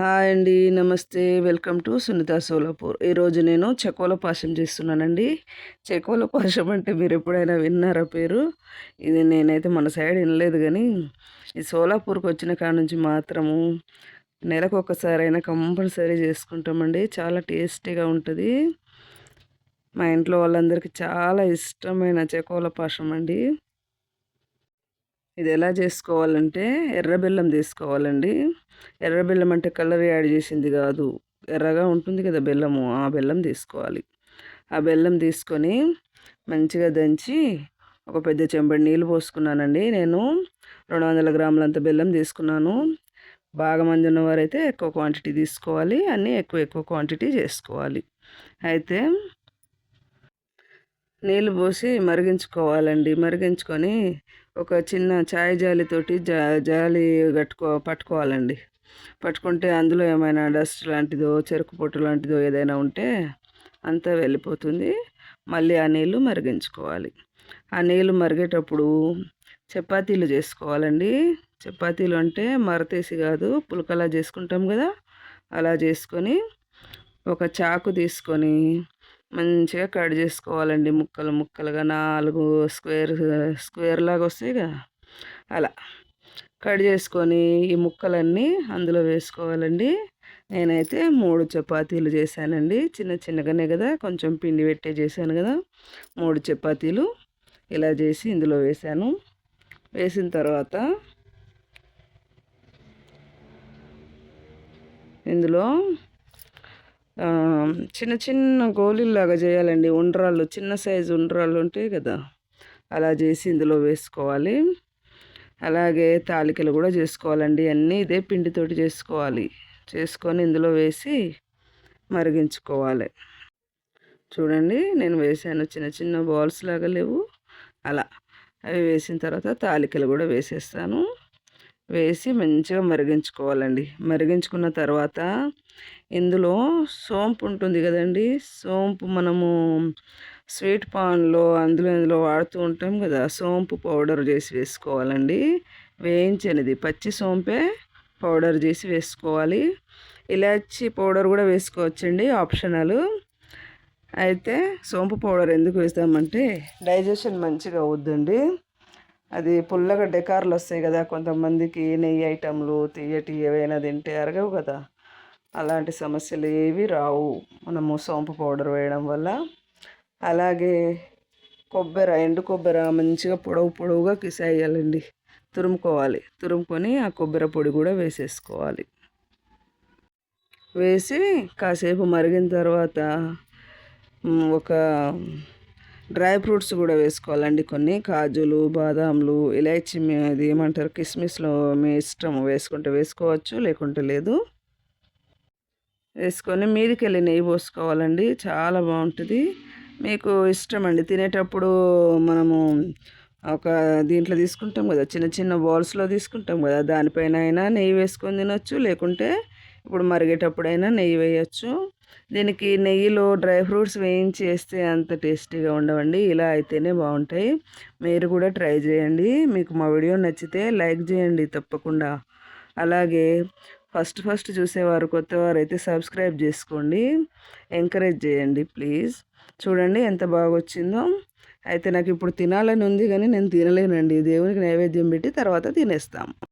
Hi అండి నమస్తే. Welcome to Sunitha Solapur. ఈరోజు నేను చెకోల పాశం చేస్తున్నానండి. చెకోల పాశం అంటే మీరు ఎప్పుడైనా విన్నారా పేరు? ఇది నేనైతే మన సైడ్ వినలేదు కానీ ఈ సోలాపూర్కి వచ్చిన కాడ నుంచి మాత్రము నెలకు ఒకసారైనా కంపల్సరీ చేసుకుంటామండి. చాలా టేస్టీగా ఉంటుంది. మా ఇంట్లో వాళ్ళందరికీ చాలా ఇష్టమైన చెకోల పాశం అండి. ఇది ఎలా చేసుకోవాలంటే ఎర్ర బెల్లం తీసుకోవాలండి. ఎర్ర బెల్లం అంటే కలర్ యాడ్ చేసింది కాదు. ఎర్రగా ఉంటుంది కదా బెల్లము ఆ బెల్లం తీసుకోవాలి. ఆ బెల్లం తీసుకొని మంచిగా దంచి ఒక పెద్ద చెంబడి నీళ్ళు పోసుకున్నానండి. నేను రెండు వందల గ్రాములంత బెల్లం తీసుకున్నాను. బాగా మంది ఉన్నవారైతే ఎక్కువ క్వాంటిటీ తీసుకోవాలి. అన్నీ ఎక్కువ ఎక్కువ క్వాంటిటీ చేసుకోవాలి. అయితే నీళ్ళు పోసి మరిగించుకోవాలండి. మరిగించుకొని ఒక చిన్న ఛాయ్ జాలితోటి జా జాలి కట్టుకో పట్టుకోవాలండి. పట్టుకుంటే అందులో ఏమైనా డస్ట్ లాంటిదో చెరుకు పొట్టు లాంటిదో ఏదైనా ఉంటే అంతా వెళ్ళిపోతుంది. మళ్ళీ ఆ నీళ్ళు మరిగించుకోవాలి. ఆ నీళ్ళు మరిగేటప్పుడు చపాతీలు చేసుకోవాలండి. చపాతీలు అంటే మరతేసి కాదు పులకలా చేసుకుంటాం కదా? అలా చేసుకొని ఒక చాకు తీసుకొని మంచిగా కట్ చేసుకోవాలండి ముక్కలు ముక్కలుగా నాలుగు స్క్వేర్ స్క్వేర్ లాగా వస్తాయి కదా అలా కట్ చేసుకొని ఈ ముక్కలన్నీ అందులో వేసుకోవాలండి. నేనైతే మూడు చపాతీలు చేశానండి. చిన్న చిన్నగానే కదా కొంచెం పిండి పెట్టే చేశాను కదా మూడు చపాతీలు ఇలా చేసి ఇందులో వేసాను వేసిన తర్వాత ఇందులో చిన్న చిన్న గోళీల్లాగా చేయాలండి. ఉండ్రాళ్ళు చిన్న సైజు ఉండ్రాళ్ళు ఉంటాయి కదా అలా చేసి ఇందులో వేసుకోవాలి. అలాగే తాలికలు కూడా చేసుకోవాలండి. అన్నీ ఇదే పిండితోటి చేసుకోవాలి. చేసుకొని ఇందులో వేసి మరిగించుకోవాలి. చూడండి నేను వేసాను. చిన్న చిన్న బాల్స్ లాగా లేవు. అలా. అవి వేసిన తర్వాత తాలికలు కూడా వేసేస్తాను. వేసి మంచిగా మరిగించుకోవాలండి. మరిగించుకున్న తర్వాత ఇందులో సోంపు ఉంటుంది కదండి. సోంపు మనము స్వీట్ పాన్లో అందులో ఇందులో వాడుతూ ఉంటాం కదా. సోంపు పౌడర్ చేసి వేసుకోవాలండి. వేయించనిది. పచ్చి సోంపే పౌడర్ చేసి వేసుకోవాలి. ఇలాచి పౌడర్ కూడా వేసుకోవచ్చండి ఆప్షనల్. అయితే సోంపు పౌడర్ ఎందుకు వేస్తామంటే డైజెషన్ మంచిగా అవుద్దండి. అది పుల్లగా డెకార్లు వస్తాయి కదా కొంతమందికి నెయ్యి ఐటెంలు తీయటి ఏవైనా తింటే అరగవు కదా. అలాంటి సమస్యలు ఏవి రావు. మనము సోంపు పౌడర్ వేయడం వల్ల. అలాగే కొబ్బరి ఎండు కొబ్బరి మంచిగా పొడవు పొడవుగా కిసేయాలండి. తురుముకోవాలి. తురుముకొని ఆ కొబ్బరి పొడి కూడా వేసేసుకోవాలి. వేసి కాసేపు మరిగిన తర్వాత ఒక డ్రై ఫ్రూట్స్ కూడా వేసుకోవాలండి కొన్ని. కాజులు బాదాంలు ఇలాచి అది ఏమంటారు? కిస్మిస్లో మీ ఇష్టం వేసుకుంటే వేసుకోవచ్చు లేకుంటే లేదు. వేసుకొని మీదికి వెళ్ళి నెయ్యి పోసుకోవాలండి. చాలా బాగుంటుంది. మీకు ఇష్టం అండి తినేటప్పుడు మనము ఒక దీంట్లో తీసుకుంటాం కదా చిన్న చిన్న బౌల్స్లో తీసుకుంటాం కదా దానిపైన అయినా నెయ్యి వేసుకొని తినొచ్చు లేకుంటే ఇప్పుడు మరిగేటప్పుడైనా నెయ్యి వేయచ్చు. దీనికి నెయ్యిలో డ్రై ఫ్రూట్స్ వేయించి వేస్తే అంత టేస్టీగా ఉండవండి. ఇలా అయితేనే బాగుంటాయి. మీరు కూడా ట్రై చేయండి. మీకు మా వీడియో నచ్చితే లైక్ చేయండి తప్పకుండా. అలాగే ఫస్ట్ ఫస్ట్ చూసేవారు కొత్తవారు అయితే సబ్స్క్రైబ్ చేసుకోండి. ఎంకరేజ్ చేయండి ప్లీజ్. చూడండి ఎంత బాగా వచ్చిందో అయితే నాకు ఇప్పుడు తినాలని ఉంది కానీ నేను తినలేనండి. దేవునికి నైవేద్యం పెట్టి తర్వాత తినేస్తాం.